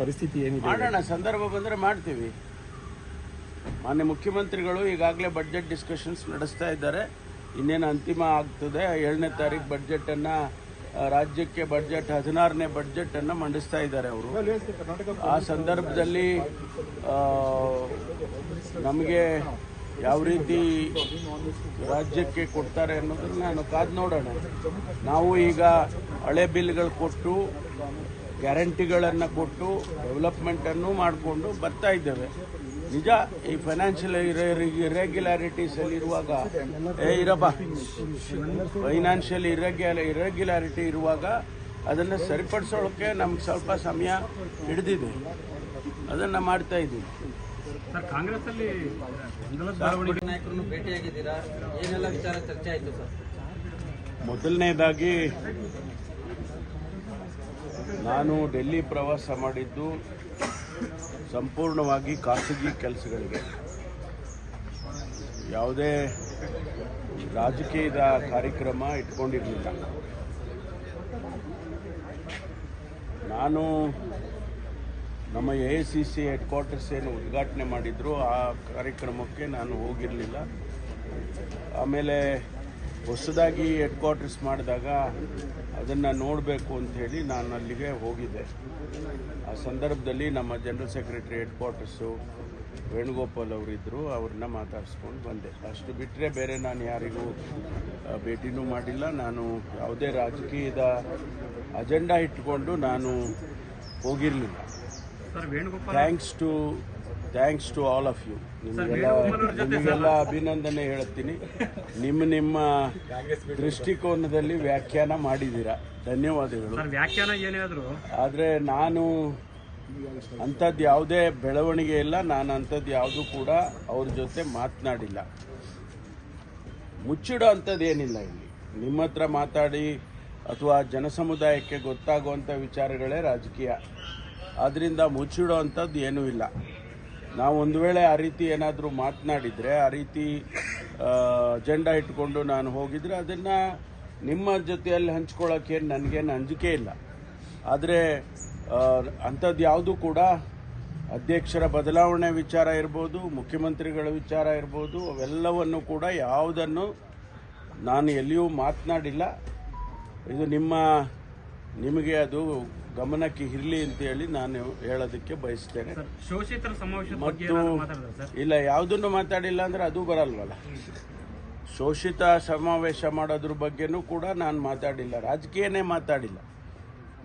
ಪರಿಸ್ಥಿತಿ ಏನಿದೆ? ಮಾಡೋಣ, ಸಂದರ್ಭ ಬಂದರೆ ಮಾಡ್ತೀವಿ. ಮಾನ್ಯ ಮುಖ್ಯಮಂತ್ರಿಗಳು ಈಗಾಗಲೇ ಬಜೆಟ್ ಡಿಸ್ಕಷನ್ಸ್ ನಡೆಸ್ತಾ ಇದ್ದಾರೆ. ಇನ್ನೇನು ಅಂತಿಮ ಆಗ್ತದೆ? ಏಳನೇ ತಾರೀಕು ಬಡ್ಜೆಟನ್ನು ರಾಜ್ಯಕ್ಕೆ ಬಜೆಟ್ ಹದಿನಾರನೇ ಬಡ್ಜೆಟನ್ನು ಮಂಡಿಸ್ತಾ ಇದ್ದಾರೆ ಅವರು. ಆ ಸಂದರ್ಭದಲ್ಲಿ ನಮಗೆ ಯಾವ ರೀತಿ ರಾಜ್ಯಕ್ಕೆ ಕೊಡ್ತಾರೆ ಅನ್ನೋದನ್ನು ನಾನು ಕಾದು ನೋಡೋಣ. ನಾವು ಈಗ ಹಳೆ ಬಿಲ್ಗಳು ಕೊಟ್ಟು ಗ್ಯಾರಂಟಿಗಳನ್ನು ಕೊಟ್ಟು ಡೆವಲಪ್ಮೆಂಟನ್ನು ಮಾಡಿಕೊಂಡು ಬರ್ತಾ ಇದ್ದೇವೆ. ನಿಜ ಈ ಫೈನಾನ್ಷಿಯಲ್ ಇರೆಗ್ಯುಲಾರಿಟೀಸ್ ಅಲ್ಲಿ ಇರುವಾಗ ಏ ಇರಪ್ಪ ಫೈನಾನ್ಷಿಯಲ್ ಇರೆಗ್ಯುಲ ಇರೆಗ್ಯುಲಾರಿಟಿ ಇರುವಾಗ ಅದನ್ನು ಸರಿಪಡಿಸೋಕ್ಕೆ ನಮ್ಗೆ ಸ್ವಲ್ಪ ಸಮಯ ಹಿಡಿದಿದೆ. ಅದನ್ನು ಮಾಡ್ತಾ ಇದ್ದೀವಿ. ಸರ್ ಕಾಂಗ್ರೆಸ್ ಅಲ್ಲಿ ನಾಯಕರನ್ನು ಭೇಟಿಯಾಗಿದ್ದೀರಾ ಏನೆಲ್ಲ ವಿಚಾರ ಚರ್ಚೆ ಆಯಿತು ಸರ್? ಮೊದಲನೇದಾಗಿ ನಾನು ಡೆಲ್ಲಿ ಪ್ರವಾಸ ಮಾಡಿದ್ದು ಸಂಪೂರ್ಣವಾಗಿ ಖಾಸಗಿ ಕೆಲಸಗಳಿಗೆ. ಯಾವುದೇ ರಾಜಕೀಯದ ಕಾರ್ಯಕ್ರಮ ಇಟ್ಕೊಂಡಿರಲಿಲ್ಲ. ನಾನು ನಮ್ಮ A C C headquarters ಏನು ಉದ್ಘಾಟನೆ ಮಾಡಿದ್ರು, ಆ ಕಾರ್ಯಕ್ರಮಕ್ಕೆ ನಾನು ಹೋಗಿರಲಿಲ್ಲ. ಆಮೇಲೆ ಹೊಸದಾಗಿ ಹೆಡ್ ಕ್ವಾರ್ಟರ್ಸ್ ಮಾಡಿದಾಗ ಅದನ್ನು ನೋಡಬೇಕು ಅಂಥೇಳಿ ನಾನು ಅಲ್ಲಿಗೆ ಹೋಗಿದ್ದೆ. ಆ ಸಂದರ್ಭದಲ್ಲಿ ನಮ್ಮ general secretary headquarters Venugopal ಅವರಿದ್ದರು ಅವ್ರನ್ನ ಮಾತಾಡಿಸ್ಕೊಂಡು ಬಂದೆ. ಅಷ್ಟು ಬಿಟ್ಟರೆ ಬೇರೆ ನಾನು ಯಾರಿಗೂ ಭೇಟಿನೂ ಮಾಡಿಲ್ಲ. ನಾನು ಯಾವುದೇ ರಾಜಕೀಯದ ಅಜೆಂಡಾ ಇಟ್ಕೊಂಡು ನಾನು ಹೋಗಿರಲಿಲ್ಲ. Thanks to thanks to all of you ನಿಮಗೆಲ್ಲ ನಿಮಗೆಲ್ಲ ಅಭಿನಂದನೆ ಹೇಳ್ತೀನಿ. ನಿಮ್ಮ ನಿಮ್ಮ ದೃಷ್ಟಿಕೋನದಲ್ಲಿ ವ್ಯಾಖ್ಯಾನ ಮಾಡಿದ್ದೀರಾ? ಧನ್ಯವಾದಗಳು. ವ್ಯಾಖ್ಯಾನ ಏನಾದರೂ ಆದ್ರೂ. ಆದರೆ ನಾನು ಅಂಥದ್ದು ಯಾವುದೇ ಬೆಳವಣಿಗೆ ಇಲ್ಲ ನಾನು ಅಂಥದ್ದು ಯಾವುದೂ ಕೂಡ ಅವ್ರ ಜೊತೆ ಮಾತನಾಡಿಲ್ಲ. ಮುಚ್ಚಿಡೋ ಅಂಥದ್ದು ಏನಿಲ್ಲ ಇಲ್ಲಿ. ನಿಮ್ಮ ಹತ್ರ ಮಾತಾಡಿ ಅಥವಾ ಜನಸಮುದಾಯಕ್ಕೆ ಗೊತ್ತಾಗುವಂಥ ವಿಚಾರಗಳೇ ರಾಜಕೀಯ. ಆದ್ದರಿಂದ ಮುಚ್ಚಿಡೋ ಅಂಥದ್ದು ಏನೂ ಇಲ್ಲ. ನಾವು ಒಂದು ವೇಳೆ ಆ ರೀತಿ ಏನಾದರೂ ಮಾತನಾಡಿದರೆ, ಆ ರೀತಿ ಅಜೆಂಡಾ ಇಟ್ಕೊಂಡು ನಾನು ಹೋಗಿದ್ರೆ ಅದನ್ನು ನಿಮ್ಮ ಜೊತೆಯಲ್ಲಿ ಹಂಚ್ಕೊಳ್ಳೋಕ್ಕೇನು ನನಗೇನು ಅಂಜಿಕೆ ಇಲ್ಲ. ಆದರೆ ಅಂಥದ್ದು ಯಾವುದು ಕೂಡ ಅಧ್ಯಕ್ಷರ ಬದಲಾವಣೆ ವಿಚಾರ ಇರ್ಬೋದು, ಮುಖ್ಯಮಂತ್ರಿಗಳ ವಿಚಾರ ಇರ್ಬೋದು, ಅವೆಲ್ಲವನ್ನು ಕೂಡ ಯಾವುದನ್ನು ನಾನು ಎಲ್ಲಿಯೂ ಮಾತನಾಡಿಲ್ಲ. ಇದು ನಿಮ್ಮ, ನಿಮಗೆ ಅದು ಗಮನಕ್ಕೆ ಇರಲಿ ಅಂತೇಳಿ ನಾನು ಹೇಳೋದಕ್ಕೆ ಬಯಸ್ತೇನೆ. ಶೋಷಿತರ ಸಮಾವೇಶದ ಬಗ್ಗೆ ಮತ್ತು ಏನಾದ್ರು ಮಾತಾಡಿದ್ರೆ ಸರ್? ಇಲ್ಲ ಯಾವುದನ್ನು ಮಾತಾಡಿಲ್ಲ ಅಂದ್ರೆ ಅದು ಬರಲ್ವಲ್ಲ. ಶೋಷಿತ ಸಮಾವೇಶ ಮಾಡೋದ್ರ ಬಗ್ಗೆನೂ ಕೂಡ ನಾನು ಮಾತಾಡಿಲ್ಲ ರಾಜಕೀಯನೇ ಮಾತಾಡಿಲ್ಲ.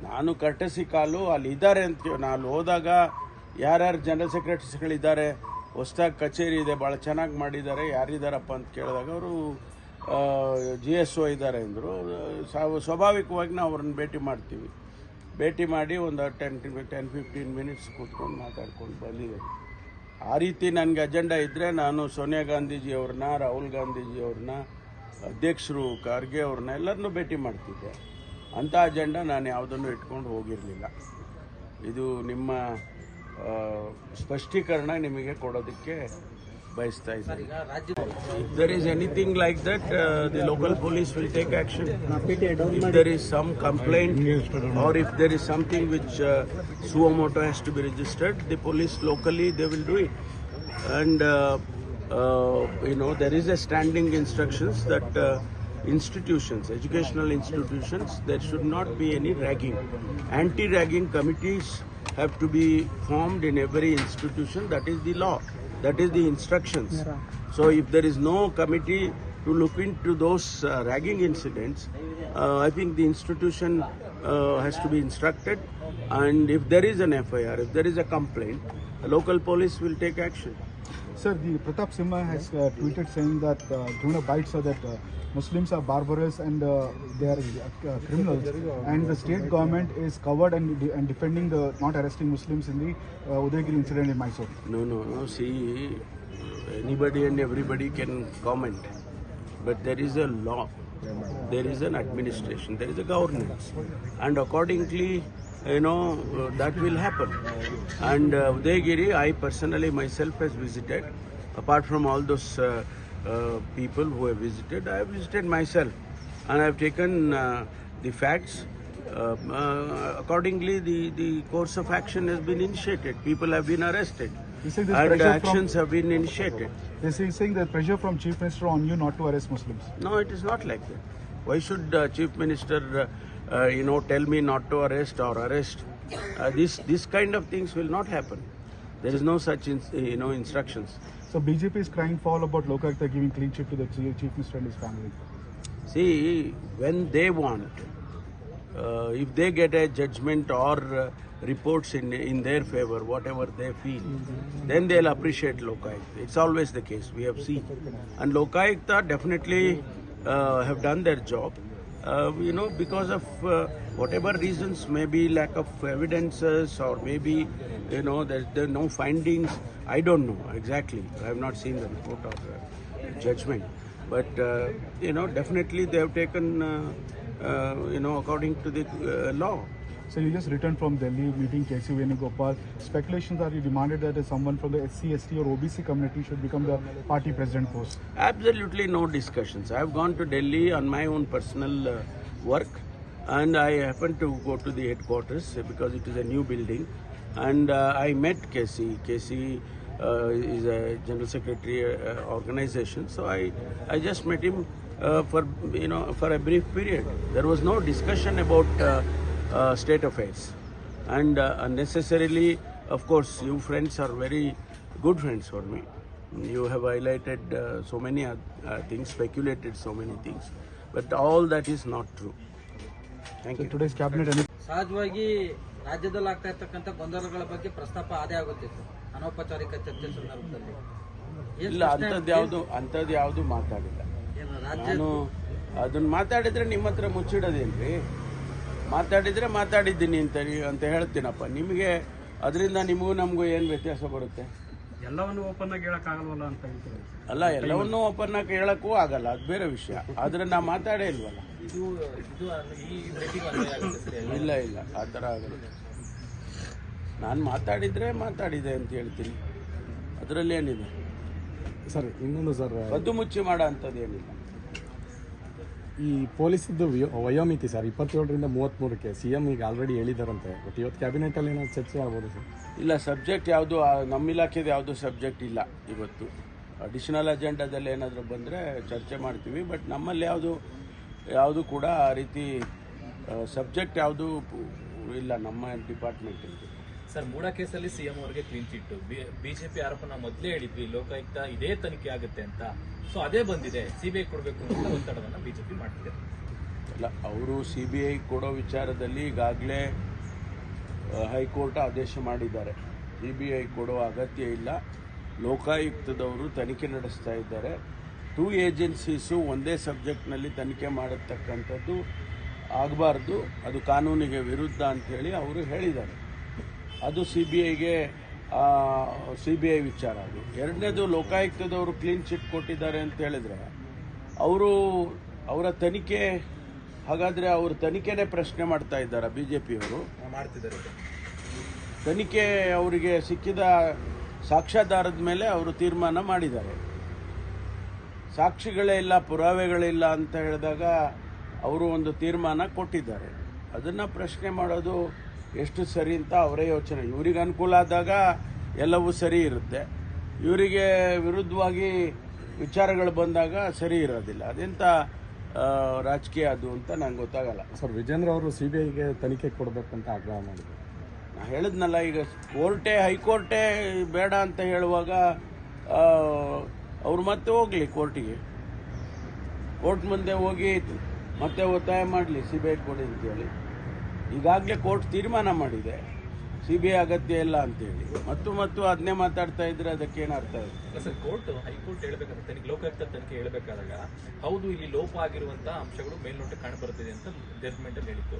ನಾನು ಕರ್ಟಸಿ ಕಾಲು ಅಲ್ಲಿ ಇದ್ದಾರೆ ಅಂತ ನಾನು ಅಲ್ಲಿ ಹೋದಾಗ ಯಾರ್ಯಾರು ಜನರಲ್ ಸೆಕ್ರೆಟರಿಸ್ಗಳಿದ್ದಾರೆ ಹೊಸ್ದಾಗಿ ಕಚೇರಿ ಇದೆ ಭಾಳ ಚೆನ್ನಾಗಿ ಮಾಡಿದ್ದಾರೆ ಯಾರಿದ್ದಾರಪ್ಪ ಅಂತ ಕೇಳಿದಾಗ ಅವರು ಜಿ ಎಸ್ ಒ ಇದ್ದಾರೆ ಅಂದರು. ಸ್ವಾಭಾವಿಕವಾಗಿ ನಾವು ಅವ್ರನ್ನ ಭೇಟಿ ಮಾಡ್ತೀವಿ. ಭೇಟಿ ಮಾಡಿ ಒಂದು ಟೆನ್ ಟೆನ್ ಫಿಫ್ಟೀನ್ ಮಿನಿಟ್ಸ್ ಕೂತ್ಕೊಂಡು ಮಾತಾಡ್ಕೊಂಡು ಬಂದಿದೆ. ಆ ರೀತಿ ನನಗೆ ಅಜೆಂಡಾ ಇದ್ದರೆ ನಾನು ಸೋನಿಯಾ ಗಾಂಧೀಜಿಯವ್ರನ್ನ, ರಾಹುಲ್ ಗಾಂಧೀಜಿಯವ್ರನ್ನ, ಅಧ್ಯಕ್ಷರು ಖರ್ಗೆ ಅವ್ರನ್ನ ಎಲ್ಲರನ್ನೂ ಭೇಟಿ ಮಾಡ್ತಿದ್ದೆ. ಅಂಥ ಅಜೆಂಡಾ ನಾನು ಯಾವುದನ್ನು ಇಟ್ಕೊಂಡು ಹೋಗಿರಲಿಲ್ಲ. ಇದು ನಿಮ್ಮ ಸ್ಪಷ್ಟೀಕರಣ ನಿಮಗೆ ಕೊಡೋದಕ್ಕೆ ಬಯಸ್ತಾ ಇದ್ದೀನಿ ಈಗ ರಾಜ್ಯ If there is anything like that, uh, the local police will take action. If there is some complaint or if there is something which uh, suo moto has to be registered, the police locally they will do it. And uh, uh, you know there is a standing instructions that uh, institutions, educational institutions, there should not be any ragging. Anti-ragging committees have to be formed in every institution. That is the law. That is the instructions. So if there is no committee to look into those uh, ragging incidents, uh, I think the institution uh, has to be instructed. And if there is an FIR, if there is a complaint, the local police will take action. Sir, the Pratap Simha has uh, tweeted saying that uh, given a bite so that uh, Muslims are barbarous and uh, they are uh, criminals, and the state government is covered and, de- and defending the not arresting Muslims in the uh, Udayagiri incident in Mysore. No, no, no. See, anybody and everybody can comment, but there is a law, there is an administration, there is a governance, and accordingly, you know, uh, that will happen. And uh, Udayagiri, I personally myself has visited, apart from all those uh, uh, people who have visited, I have visited myself, and I have taken uh, the facts uh, accordingly, the, the course of action has been initiated. People have been arrested. This And pressure from- actions have been initiated. They're saying saying that pressure from Chief Minister on you not to arrest Muslims. No, it is not like that. Why should uh, Chief Minister, uh, uh, you know, tell me not to arrest or arrest? Uh, this this kind of things will not happen. There is no such, in, you know, instructions. So BJP is crying foul about Lokayukta giving clean chip to the Chief Chief Minister and his family. See, when they want, uh, if they get a judgment or uh, reports in in their favor, whatever they feel, then they'll appreciate Lokayukta. It's always the case. We have seen, and Lokayukta definitely uh, have done their job. Uh, you know, because of uh, whatever reasons, maybe lack of evidences, or maybe you know there's there are no findings. I don't know exactly. I have not seen the report or uh, judgment, but uh, you know, definitely they have taken, uh, uh, you know, according to the uh, law. So you just returned from Delhi meeting KC Venugopal. Speculations are you demanded that someone from the SCST or OBC community should become the party president post. Absolutely no discussions. I have gone to Delhi on my own personal uh, work, and I happened to go to the headquarters because it is a new building, and uh, I met KC. KC uh, is a general secretary uh, organization, so I I just met him uh, for you know for a brief period. There was no discussion about uh, state affairs, and uh, unnecessarily, of course, you friends are very good friends for me. You have highlighted uh, so many uh, uh, things, speculated so many things, but all that is not true. Thank So you. today's cabinet ಸಹಜವಾಗಿ ರಾಜ್ಯದಲ್ಲಿ ಆಗ್ತಾ ಇರ್ತಕ್ಕಂಥ ಗೊಂದಲಗಳ ಬಗ್ಗೆ ಪ್ರಸ್ತಾಪ ಅದೇ ಆಗುತ್ತೆ ಅನೌಪಚಾರಿಕ ಚರ್ಚೆ ಸಂದರ್ಭದಲ್ಲಿ ಇಲ್ಲ ಅಂಥದ್ದು ಯಾವುದು ಅಂಥದ್ದು ಯಾವುದು ಮಾತಾಡಿಲ್ಲ ನಾನು ಅದನ್ನ ಮಾತಾಡಿದ್ರೆ ನಿಮ್ಮ ಹತ್ರ ಮುಚ್ಚಿಡೋದೇನ್ರಿ ಮಾತಾಡಿದ್ರೆ ಮಾತಾಡಿದ್ದೀನಿ ಅಂತ ಅಂತ ಹೇಳ್ತೀನಪ್ಪ. ನಿಮಗೆ ಅದರಿಂದ ನಿಮಗೂ ನಮಗೂ ಏನು ವ್ಯತ್ಯಾಸ ಬರುತ್ತೆ? ಎಲ್ಲವನ್ನು ಓಪನ್ ಆಗಿ ಹೇಳೋಕ್ಕಾಗಲ್ವಲ್ಲ ಅಂತ ಹೇಳ್ತೀವಿ ಅಲ್ಲ ಎಲ್ಲವನ್ನೂ ಆಗಿ ಹೇಳಕ್ಕೂ ಆಗಲ್ಲ ಅದು ಬೇರೆ ವಿಷಯ. ಆದರೆ ನಾ ಮಾತಾಡೇ ಇಲ್ವಲ್ಲ? ಇಲ್ಲ ಇಲ್ಲ ಆ ಥರ ಆಗಲ್ಲ ನಾನು ಮಾತಾಡಿದ್ರೆ ಮಾತಾಡಿದೆ ಅಂತ ಹೇಳ್ತೀನಿ. ಅದರಲ್ಲಿ ಏನಿದೆ? ಸರ್ ಇನ್ನೊಂದು ಸರ್ ಕದ್ದು ಮುಚ್ಚಿ ಮಾಡೋ ಅಂಥದ್ದು ಏನಿಲ್ಲ ಈ ಪೊಲೀಸಿದ್ದು ವಯೋ- ವಯೋಮಿತಿ ಸರ್, ಇಪ್ಪತ್ತೇಳರಿಂದ ಮೂವತ್ತ್ಮೂರಕ್ಕೆ ಸಿ ಎಂ ಈಗ ಆಲ್ರೆಡಿ ಹೇಳಿದಾರಂತೆ. ಬಟ್ ಇವತ್ತು ಕ್ಯಾಬಿನೆಟಲ್ಲಿ ಏನಾದ್ರು ಚರ್ಚೆ ಆಗ್ಬೋದು ಸರ್? ಇಲ್ಲ ಸಬ್ಜೆಕ್ಟ್ ಯಾವುದು ನಮ್ಮ ಇಲಾಖೆದು ಯಾವುದು ಸಬ್ಜೆಕ್ಟ್ ಇಲ್ಲ ಇವತ್ತು. ಅಡಿಷನಲ್ ಅಜೆಂಡಾದಲ್ಲಿ ಏನಾದರೂ ಬಂದರೆ ಚರ್ಚೆ ಮಾಡ್ತೀವಿ. ಬಟ್ ನಮ್ಮಲ್ಲಿ ಯಾವುದು ಯಾವುದು ಕೂಡ ಆ ರೀತಿ ಸಬ್ಜೆಕ್ಟ್ ಯಾವುದು ಇಲ್ಲ ನಮ್ಮ ಡಿಪಾರ್ಟ್ಮೆಂಟಿಂದು ಸರ್, ಮೂಡ ಕೇಸಲ್ಲಿ ಸಿಎಂ ಅವರಿಗೆ ಕ್ಲೀನ್ ಚಿಟ್ಟು ಬಿಜೆಪಿ ಆರೋಪ ನಾವು ಮೊದಲೇ ಹೇಳಿದ್ವಿ ಲೋಕಾಯುಕ್ತ ಇದೇ ತನಿಖೆ ಆಗುತ್ತೆ ಅಂತ. ಸೊ ಅದೇ ಬಂದಿದೆ. ಸಿಬಿಐ ಕೊಡಬೇಕು ಅಂತ ಒತ್ತಡವನ್ನು ಬಿಜೆಪಿ ಮಾಡ್ತಿದೆ. ಅಲ್ಲ, ಅವರು ಸಿ ಬಿ ಐ ಕೊಡೋ ವಿಚಾರದಲ್ಲಿ ಈಗಾಗಲೇ ಹೈಕೋರ್ಟ್ ಆದೇಶ ಮಾಡಿದ್ದಾರೆ. ಸಿ ಕೊಡೋ ಅಗತ್ಯ ಇಲ್ಲ. ಲೋಕಾಯುಕ್ತದವರು ತನಿಖೆ ನಡೆಸ್ತಾ ಇದ್ದಾರೆ. ಟೂ ಏಜೆನ್ಸೀಸು ಒಂದೇ ಸಬ್ಜೆಕ್ಟ್ನಲ್ಲಿ ತನಿಖೆ ಮಾಡತಕ್ಕಂಥದ್ದು ಆಗಬಾರ್ದು. ಅದು ಕಾನೂನಿಗೆ ವಿರುದ್ಧ ಅಂಥೇಳಿ ಅವರು ಹೇಳಿದ್ದಾರೆ. ಅದು ಸಿ ಬಿ ಐಗೆ ಸಿ ಬಿ ಐ ವಿಚಾರ ಅದು. ಎರಡನೇದು ಲೋಕಾಯುಕ್ತದವರು ಕ್ಲೀನ್ ಚಿಟ್ ಕೊಟ್ಟಿದ್ದಾರೆ ಅಂತ ಹೇಳಿದ್ರೆ ಅವರು ಅವರ ತನಿಖೆ ಹಾಗಾದರೆ ಅವರು ತನಿಖೆನೇ ಪ್ರಶ್ನೆ ಮಾಡ್ತಾ ಇದ್ದಾರೆ ಬಿ ಜೆ ಪಿಯವರು ಮಾಡ್ತಿದ್ದಾರೆ. ತನಿಖೆ ಅವರಿಗೆ ಸಿಕ್ಕಿದ ಸಾಕ್ಷ್ಯಾಧಾರದ ಮೇಲೆ ಅವರು ತೀರ್ಮಾನ ಮಾಡಿದ್ದಾರೆ. ಸಾಕ್ಷಿಗಳೇ ಇಲ್ಲ ಪುರಾವೆಗಳಿಲ್ಲ ಅಂತ ಹೇಳಿದಾಗ ಅವರು ಒಂದು ತೀರ್ಮಾನ ಕೊಟ್ಟಿದ್ದಾರೆ. ಅದನ್ನು ಪ್ರಶ್ನೆ ಮಾಡೋದು ಎಷ್ಟು ಸರಿ ಅಂತ ಅವರೇ ಯೋಚನೆ. ಇವರಿಗೆ ಅನುಕೂಲ ಆದಾಗ ಎಲ್ಲವೂ ಸರಿ ಇರುತ್ತೆ. ಇವರಿಗೆ ವಿರುದ್ಧವಾಗಿ ವಿಚಾರಗಳು ಬಂದಾಗ ಸರಿ ಇರೋದಿಲ್ಲ. ಅದೆಂಥ ರಾಜಕೀಯ ಅದು ಅಂತ ನಂಗೆ ಗೊತ್ತಾಗಲ್ಲ. ಸರ್ ವಿಜೇಂದ್ರ ಅವರು ಸಿ ಬಿ ಐಗೆ ತನಿಖೆ ಕೊಡಬೇಕಂತ ಆಗ್ರಹ ಮಾಡಿದ್ರು. ನಾ ಹೇಳಿದ್ನಲ್ಲ ಈಗ ಕೋರ್ಟೇ ಹೈಕೋರ್ಟೇ ಬೇಡ ಅಂತ ಹೇಳುವಾಗ ಅವ್ರು ಮತ್ತೆ ಹೋಗಲಿ ಕೋರ್ಟಿಗೆ. ಕೋರ್ಟ್ ಮುಂದೆ ಹೋಗಿ ಮತ್ತೆ ಒತ್ತಾಯ ಮಾಡಲಿ ಸಿ ಬಿ ಐ ಕೊಡಿ ಅಂತೇಳಿ ಈಗಾಗಲೇ ಕೋರ್ಟ್ ತೀರ್ಮಾನ ಮಾಡಿದೆ. ಸಿ ಬಿ ಐ ಅಗತ್ಯ ಇಲ್ಲ ಅಂತೇಳಿ. ಮತ್ತು ಮತ್ತು ಅದನ್ನೇ ಮಾತಾಡ್ತಾ ಇದ್ರೆ ಏನು ಅರ್ಥ ಇದೆ ಸರ್ ಕೋರ್ಟ್ ಹೈಕೋರ್ಟ್ ಹೇಳ್ಬೇಕಾದ್ರೆ ತನಿಖೆ ಲೋಕಾಯುಕ್ತ ತನಿಖೆ ಹೇಳ್ಬೇಕಾದಾಗ ಹೌದು ಇಲ್ಲಿ ಲೋಪ ಆಗಿರುವಂತಹ ಅಂಶಗಳು ಮೇಲ್ನೋಟ ಕಾಣಬರುತ್ತಿದೆ ಅಂತ ಜಡ್ಜ್ಮೆಂಟ್ ಅಲ್ಲಿ ಹೇಳಿತ್ತು.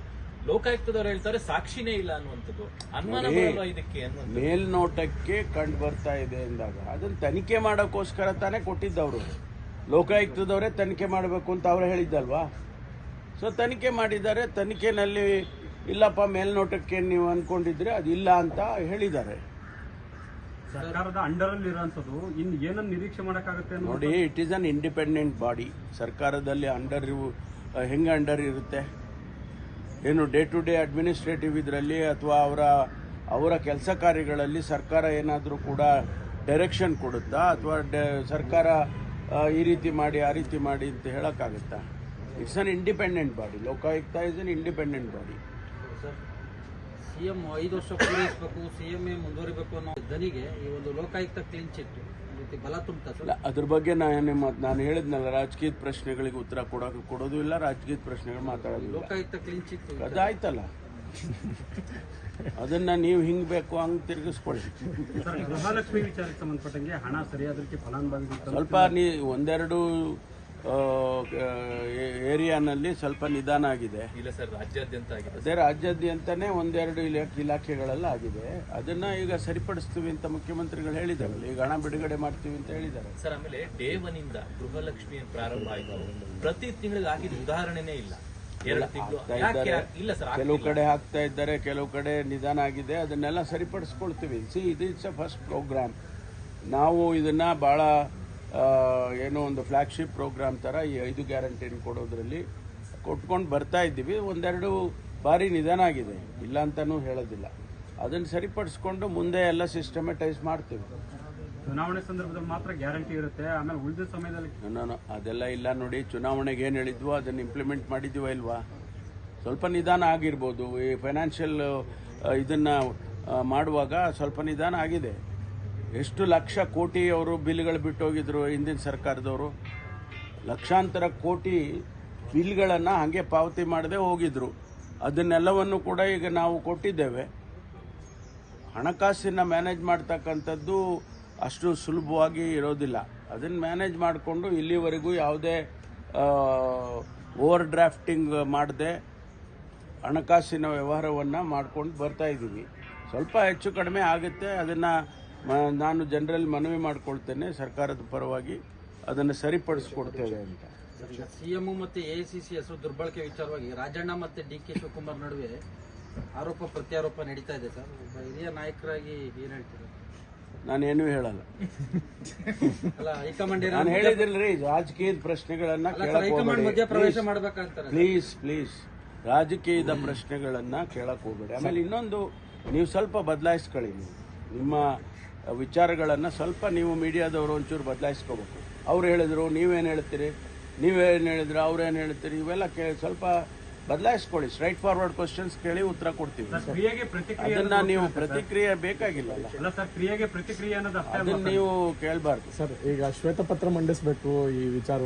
ಲೋಕಾಯುಕ್ತದವರು ಹೇಳ್ತಾರೆ ಸಾಕ್ಷಿನೇ ಇಲ್ಲ ಅನ್ನುವಂಥದ್ದು. ಅನುಮಾನ ಇದಕ್ಕೆ ಮೇಲ್ನೋಟಕ್ಕೆ ಕಂಡು ಬರ್ತಾ ಇದೆ ಎಂದಾಗ ಅದನ್ನು ತನಿಖೆ ಮಾಡೋಕ್ಕೋಸ್ಕರ ತಾನೇ ಕೊಟ್ಟಿದ್ದವರು. ಲೋಕಾಯುಕ್ತದವರೇ ತನಿಖೆ ಮಾಡಬೇಕು ಅಂತ ಅವರು ಹೇಳಿದ್ದಲ್ವಾ? ಸೊ ತನಿಖೆ ಮಾಡಿದ್ದಾರೆ ತನಿಖೆನಲ್ಲಿ ಇಲ್ಲಪ್ಪ ಮೇಲ್ನೋಟಕ್ಕೆ ನೀವು ಅನ್ಕೊಂಡಿದ್ರೆ ಅದಿಲ್ಲ ಅಂತ ಹೇಳಿದ್ದಾರೆ. ಸರ್ಕಾರದ ಅಂಡರ್ ಅಲ್ಲಿ ಇರೋಂಥದ್ದು ಇನ್ನು ಏನನ್ನು ನಿರೀಕ್ಷೆ ಮಾಡೋಕ್ಕಾಗುತ್ತೆ ನೋಡಿ it is an independent body ಸರ್ಕಾರದಲ್ಲಿ ಅಂಡರ್ ಹೆಂಗೆ ಅಂಡರ್ ಇರುತ್ತೆ? ಏನು ಡೇ ಟು ಡೇ ಅಡ್ಮಿನಿಸ್ಟ್ರೇಟಿವ್ ಇದರಲ್ಲಿ ಅಥವಾ ಅವರ ಅವರ ಕೆಲಸ ಕಾರ್ಯಗಳಲ್ಲಿ ಸರ್ಕಾರ ಏನಾದರೂ ಕೂಡ ಡೈರೆಕ್ಷನ್ ಕೊಡುತ್ತಾ? ಅಥವಾ ಸರ್ಕಾರ ಈ ರೀತಿ ಮಾಡಿ ಆ ರೀತಿ ಮಾಡಿ ಅಂತ ಹೇಳೋಕ್ಕಾಗುತ್ತಾ? It's an independent body Lokayukta is an independent body sir. CM ಐದು ವರ್ಷ ಪೂರೈಸಬೇಕು ಸಿಎಂ ಮುಂದುವರಿಬೇಕು ಅನ್ನೋ ದನಿಗೆ ಈ ಒಂದು ಲೋಕಾಯುಕ್ತ ಕ್ಲೀನ್ ಚಿಟ್ ಬಲ ತುಂಬುತ್ತಾ ಸರ್. ಅದ್ರ ಬಗ್ಗೆ ನಾನು ಮಾತು ನಾನು ಹೇಳಿದ್ನಲ್ಲ ರಾಜಕೀಯದ ಪ್ರಶ್ನೆಗಳಿಗೆ ಉತ್ತರ ಕೊಡೋಕೆ ಕೊಡೋದು ಇಲ್ಲ ರಾಜಕೀಯದ ಪ್ರಶ್ನೆಗಳು ಮಾತಾಡೋದಿಲ್ಲ ಲೋಕಾಯುಕ್ತ ಕ್ಲೀನ್ ಚಿಟ್ ಅದಾಯ್ತಲ್ಲ. ಅದನ್ನ ನೀವು ಹಿಂಗ್ ಬೇಕು ಹಂಗ್ ತಿರುಗಿಸ್ಕೊಳ್ಳಿ. ಸರ್ ಗೃಹಲಕ್ಷ್ಮಿ ವಿಚಾರಕ್ಕೆ ಸಂಬಂಧಪಟ್ಟಂಗೆ ಹಣ ಸರಿಯಾದ ಫಲಾನುಭವಿ. ಸ್ವಲ್ಪ ನೀ ಒಂದೆರಡು ಏರಿಯಾನಲ್ಲಿ ಸ್ವಲ್ಪ ನಿಧಾನ ಆಗಿದೆ. ಇಲ್ಲ ಸರ್ ರಾಜ್ಯಾದ್ಯಂತ ಆಗಿದೆ ಅದೇ ರಾಜ್ಯಾದ್ಯಂತನೇ ಒಂದೆರಡು ಇಲಾಖೆ ಇಲಾಖೆಗಳೆಲ್ಲ ಆಗಿದೆ. ಅದನ್ನ ಈಗ ಸರಿಪಡಿಸ್ತೀವಿ ಅಂತ ಮುಖ್ಯಮಂತ್ರಿಗಳು ಹೇಳಿದ್ದಾರೆ. ಈಗ ಹಣ ಬಿಡುಗಡೆ ಮಾಡ್ತೀವಿ ಅಂತ ಹೇಳಿದ್ದಾರೆ. ಸರ್ ಆಮೇಲೆ ಡೇ ಒನ್ ಇಂದ ಗೃಹಲಕ್ಷ್ಮಿ ಪ್ರಾರಂಭ ಆಯ್ತು. ಪ್ರತಿ ತಿಂಗಳಿಗೆ ಆಗಿದ ಉದಾಹರಣೆನೇ ಇಲ್ಲ. ಎರಡು ತಿಂಗಳು. ಆಗ್ತಾ ಯಾಕೆ ಇದ್ದಾರೆ. ಇಲ್ಲ ಸರ್ ಕೆಲವು ಕಡೆ ಹಾಕ್ತಾ ಇದ್ದಾರೆ ಕೆಲವು ಕಡೆ ನಿಧಾನ ಆಗಿದೆ. ಅದನ್ನೆಲ್ಲ ಸರಿಪಡಿಸ್ಕೊಳ್ತೀವಿ. ಸಿ ಇದು ಇಟ್ಸ್ ಅ ಫಸ್ಟ್ ಪ್ರೋಗ್ರಾಮ್ ನಾವು ಇದನ್ನ ಆ, ಏನೋ ಒಂದು ಫ್ಲ್ಯಾಗ್ಶಿಪ್ ಪ್ರೋಗ್ರಾಮ್ ಥರ ಈ ಐದು ಗ್ಯಾರಂಟಿನ ಕೊಡೋದ್ರಲ್ಲಿ ಕೊಟ್ಕೊಂಡು ಬರ್ತಾ ಇದ್ದೀವಿ. ಒಂದೆರಡು ಬಾರಿ ನಿಧಾನ ಆಗಿದೆ. ಇಲ್ಲ ಅಂತಲೂ ಹೇಳೋದಿಲ್ಲ. ಅದನ್ನು ಸರಿಪಡಿಸ್ಕೊಂಡು ಮುಂದೆ ಎಲ್ಲ ಸಿಸ್ಟಮೆಟೈಸ್ ಮಾಡ್ತೀವಿ. ಚುನಾವಣೆ ಸಂದರ್ಭದಲ್ಲಿ ಮಾತ್ರ ಗ್ಯಾರಂಟಿ ಇರುತ್ತೆ. ಆಮೇಲೆ ಉಳಿದ ಸಮಯದಲ್ಲಿ ನಾನು ಅದೆಲ್ಲ ಇಲ್ಲ ನೋಡಿ. ಚುನಾವಣೆಗೆ ಏನು ಹೇಳಿದ್ವೋ ಅದನ್ನು ಇಂಪ್ಲಿಮೆಂಟ್ ಮಾಡಿದ್ದೀವ ಇಲ್ವಾ? ಸ್ವಲ್ಪ ನಿಧಾನ ಆಗಿರ್ಬೋದು. ಈ ಫೈನಾನ್ಷಿಯಲ್ ಇದನ್ನು ಮಾಡುವಾಗ ಸ್ವಲ್ಪ ನಿಧಾನ ಆಗಿದೆ. ಎಷ್ಟು ಲಕ್ಷ ಕೋಟಿ ಅವರು ಬಿಲ್ಗಳು ಬಿಟ್ಟೋಗಿದ್ರು ಹಿಂದಿನ ಸರ್ಕಾರದವರು? ಲಕ್ಷಾಂತರ ಕೋಟಿ ಬಿಲ್ಗಳನ್ನು ಹಾಗೆ ಪಾವತಿ ಮಾಡದೆ ಹೋಗಿದ್ರು. ಅದನ್ನೆಲ್ಲವನ್ನು ಕೂಡ ಈಗ ನಾವು ಕೊಟ್ಟಿದ್ದೇವೆ. ಹಣಕಾಸಿನ ಮ್ಯಾನೇಜ್ ಮಾಡ್ತಕ್ಕಂಥದ್ದು ಅಷ್ಟು ಸುಲಭವಾಗಿ ಇರೋದಿಲ್ಲ. ಅದನ್ನು ಮ್ಯಾನೇಜ್ ಮಾಡಿಕೊಂಡು ಇಲ್ಲಿವರೆಗೂ ಯಾವುದೇ ಓವರ್ ಡ್ರಾಫ್ಟಿಂಗ್ ಮಾಡದೆ ಹಣಕಾಸಿನ ವ್ಯವಹಾರವನ್ನು ಮಾಡ್ಕೊಂಡು ಬರ್ತಾ ಇದ್ದೀವಿ. ಸ್ವಲ್ಪ ಹೆಚ್ಚು ಕಡಿಮೆ ಆಗುತ್ತೆ. ಅದನ್ನು ನಾನು ಜನರಲ್ಲಿ ಮನವಿ ಮಾಡಿಕೊಳ್ತೇನೆ ಸರ್ಕಾರದ ಪರವಾಗಿ. ಅದನ್ನು ಸರಿಪಡಿಸ್ಕೊಡ್ತೇವೆ ಅಂತ ಸಿಎಂ ಮತ್ತೆ ಎಐಸಿಸಿ ಹೆಸರು ದುರ್ಬಳಕೆ ವಿಚಾರವಾಗಿ ರಾಜಣ್ಣ ಮತ್ತೆ ಡಿ ಕೆ ಶಿವಕುಮಾರ್ ನಡುವೆ ಆರೋಪ ಪ್ರತ್ಯಾರೋಪ ನಡೀತಾ ಇದೆ ಸರ್. ಒಬ್ಬ ಹಿರಿಯ ನಾಯಕರಾಗಿ ಏನ್ ಹೇಳ್ತೀರಾ? ನಾನೇನು ಹೇಳಲ್ಲ. ಅಲ್ಲ ಹೈಕಮಾಂಡ್ ನಾನು ಹೇಳಿದಿಲ್ರಿ ರಾಜಕೀಯದ ಪ್ರಶ್ನೆಗಳನ್ನ ಅಲ್ಲ ಕೇಳಕ್ ಹೈಕಮಾಂಡ್ ಮಧ್ಯ ಪ್ರವೇಶ ಹೋಗ್ಬೇಡಿ ಮಾಡ್ಬೇಕಂತಾರೆ ಪ್ಲೀಸ್ ಪ್ಲೀಸ್ ರಾಜಕೀಯದ ಪ್ರಶ್ನೆಗಳನ್ನ ಕೇಳಕ್ ಹೋಗ್ಬೇಡಿ. ಆಮೇಲೆ ಇನ್ನೊಂದು ನೀವು ಸ್ವಲ್ಪ ಬದಲಾಯಿಸ್ಕೊಳ್ಳಿ ನೀವು. ನಿಮ್ಮ ವಿಚಾರಗಳನ್ನ ಸ್ವಲ್ಪ ನೀವು ಮೀಡಿಯಾದವರು ಒಂಚೂರು ಬದಲಾಯಿಸ್ಕೋಬೇಕು. ಅವ್ರು ಹೇಳಿದ್ರು ನೀವೇನು ಹೇಳ್ತೀರಿ? ನೀವೇನು ಹೇಳಿದ್ರು ಅವ್ರೇನು ಹೇಳ್ತೀರಿ? ಇವೆಲ್ಲ ಕೇ ಸ್ವಲ್ಪ ಬದಲಾಯಿಸ್ಕೊಳ್ಳಿ. ಸ್ಟ್ರೈಟ್ ಫಾರ್ವರ್ಡ್ ಕ್ವಶನ್ಸ್ ಕೇಳಿ ಉತ್ತರ ಕೊಡ್ತೀವಿ. ಸರ್ ಕ್ರಿಯೆಗೆ ಪ್ರತಿಕ್ರಿಯೆ ಅದನ್ನ ನೀವು ಪ್ರತಿಕ್ರಿಯೆ ಬೇಕಾಗಿಲ್ಲ ಅಲ್ಲ. ಸರ್ ಕ್ರಿಯೆಗೆ ಪ್ರತಿಕ್ರಿಯೆ ಅನ್ನೋದು ಅಷ್ಟೇ ಅದನ್ನ ನೀವು ಕೇಳಬಾರ್ದು. ಸರ್ ಈಗ ಶ್ವೇತಪತ್ರ ಮಂಡಿಸಬೇಕು ಈ ವಿಚಾರ